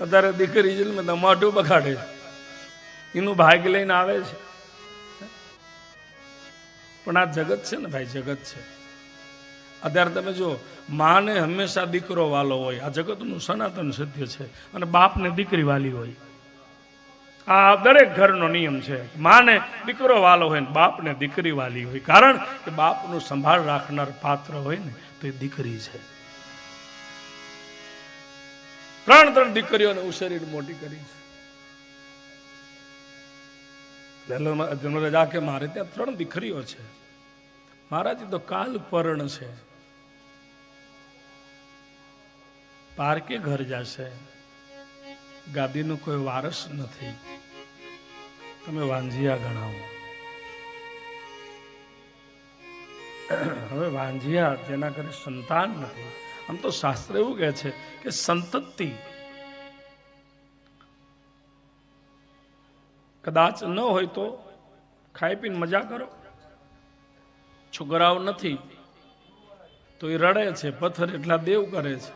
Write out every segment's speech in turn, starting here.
અત્યારે દીકરી જન્મે તો મોઢું બખાડે એનું ભાગ લઈને આવે છે. પણ આ જગત છે ને ભાઈ, જગત છે. અત્યારે તમે જો માને હંમેશા દીકરો વાલો હોય. આ જગતનું સનાતન સત્ય છે અને બાપને દીકરી વાલી હોય. આ દરેક ઘરનો નિયમ છે. માને દીકરો વાલો હોય ને બાપને દીકરી વાલી હોય. કારણ કે બાપનું સંભાળ રાખનાર પાત્ર હોય ને તો એ દીકરી છે. ત્રણ ત્રણ દીકરીઓને ઉછેરીને મોટી કરી છે કે મારે ત્યાં ત્રણ દીકરીઓ છે. મહારાજ તો કાલ છે. પારકે ઘર જશે. ગાદીનો કોઈ વારસ નથી. તમે વાંઝિયા ગણાવો. હવે વાંઝિયા જેના ઘરે સંતાન નથી. આમ તો શાસ્ત્ર એવું કહે છે કે સંતતિ કદાચ ન હોય તો ખાઈ પીને મજા કરો. છોકરાઓ નથી, તો એ રડે છે, પથ્થર એટલા દેવ કરે છે.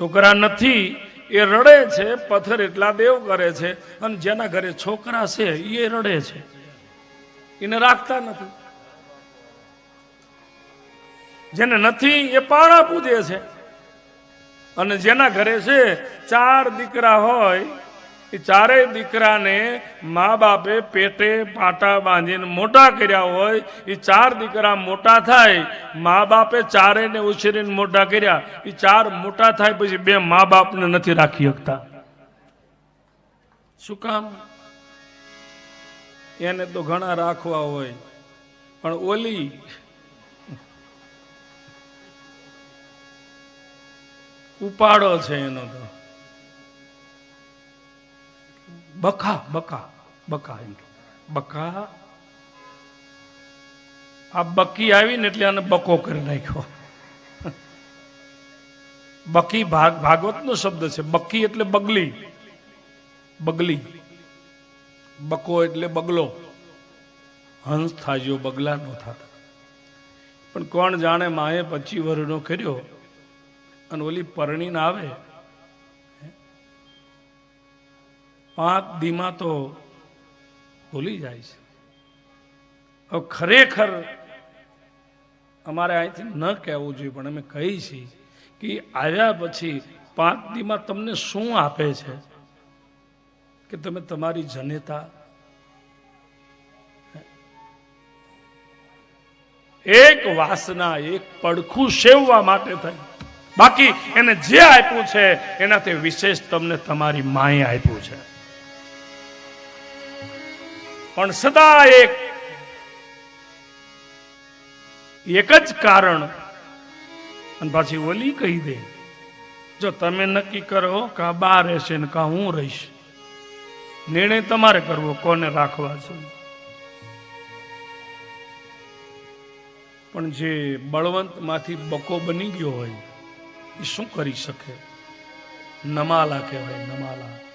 છોકરા નથી, એ રડે છે, પથ્થર એટલા દેવ કરે છે. અને જેના ઘરે છોકરા છે એ રડે છે. એને રાખતા નથી. જેને નથી, એ પાળા પૂજે છે. અને જેના ઘરે છે, ચાર દીકરા હોય, એ ચારેય દીકરાને મા બાપે પેટે પાટા બાંધીને મોટા કર્યા હોય, એ ચાર દીકરા મોટા થાય મા બાપે ચારેયને ઉછેરીને મોટા કર્યા, એ ચાર મોટા થાય પછી બે મા બાપને નથી રાખી શકતા. શું કામ? એને તો ઘણા રાખવા હોય, પણ ઓલી ઉપાડો છે એનો તો. બકા બકા બકા એમ બકા. આ બકી આવી ને એટલે આને બકો કરી નાખ્યો. બકી ભાગ, ભાગવતનો શબ્દ છે. બકી એટલે બગલી. બગલી. બકો એટલે બગલો. હંસ થાજો બગલા નો થતા. પણ કોણ જાણે માએ પચી વર્ષનો કર્યો. અને ઓલી પરણીને આવે. પાંચ દીમાં તો ભૂલી જાય છે. હવે ખરેખર અમારે અહીંથી ન કહેવું જોઈએ, પણ અમે કહી છીએ કે આવ્યા પછી પાંચ દીમાં તમને શું આપે છે? કે તમે તમારી જનેતા એક વાસના, એક પડખું સેવવા માટે થઈ. બાકી એને જે આપ્યું છે, એનાથી વિશેષ તમને તમારી માએ આપ્યું છે. પણ સદા એક એક જ કારણ, અને પાછી ઓલી કહી દે, જો તમે નક્કી કરો કે બા રહેશે ને કા હું રહીશ, નિર્ણય તમારે કરવો કોને રાખવા છે. પણ જે બળવંતમાંથી બકો બની ગયો હોય એ શું કરી શકે? નમાલા કહેવાય નમાલા.